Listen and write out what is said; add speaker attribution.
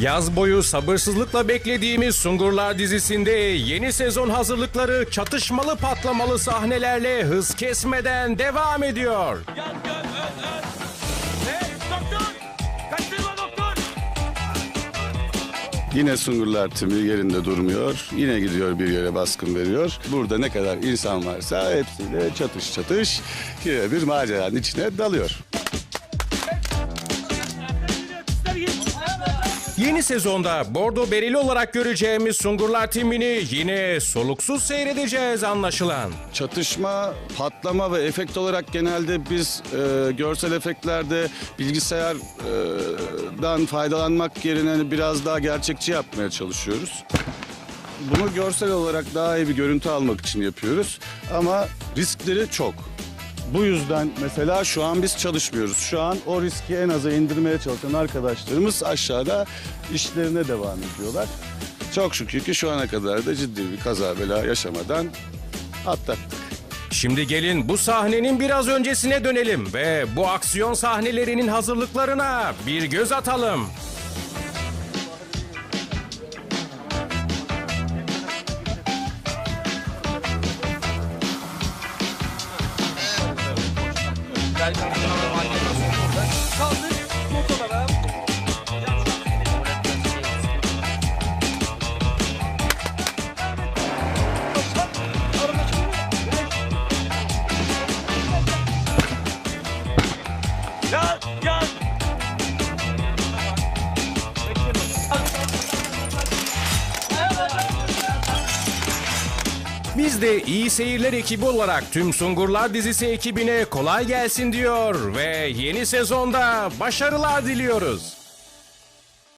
Speaker 1: Yaz boyu sabırsızlıkla beklediğimiz Sungurlar dizisinde yeni sezon hazırlıkları çatışmalı patlamalı sahnelerle hız kesmeden devam ediyor.
Speaker 2: Hey doktor. Kaçırma doktor.
Speaker 3: Yine Sungurlar timi yerinde durmuyor. Yine gidiyor bir yere baskın veriyor. Burada ne kadar insan varsa hepsiyle çatış çatış bir maceranın içine dalıyor.
Speaker 1: Yeni sezonda Bordo Bereli olarak göreceğimiz Sungurlar timini yine soluksuz seyredeceğiz anlaşılan.
Speaker 3: Çatışma, patlama ve efekt olarak genelde biz e, görsel efektlerde bilgisayardan faydalanmak yerine hani biraz daha gerçekçi yapmaya çalışıyoruz. Bunu görsel olarak daha iyi bir görüntü almak için yapıyoruz ama riskleri çok. Bu yüzden mesela şu an biz çalışmıyoruz. Şu an o riski en aza indirmeye çalışan arkadaşlarımız aşağıda işlerine devam ediyorlar. Çok şükür ki şu ana kadar da ciddi bir kaza bela yaşamadan atlattık.
Speaker 1: Şimdi gelin bu sahnenin biraz öncesine dönelim ve bu aksiyon sahnelerinin hazırlıklarına bir göz atalım.
Speaker 2: Kaldır. Motorlara. Yan yan.
Speaker 1: Biz de iyi seyirler ekibi olarak tüm Sungurlar dizisi ekibine kolay gelsin diyor ve yeni sezonda başarılar diliyoruz.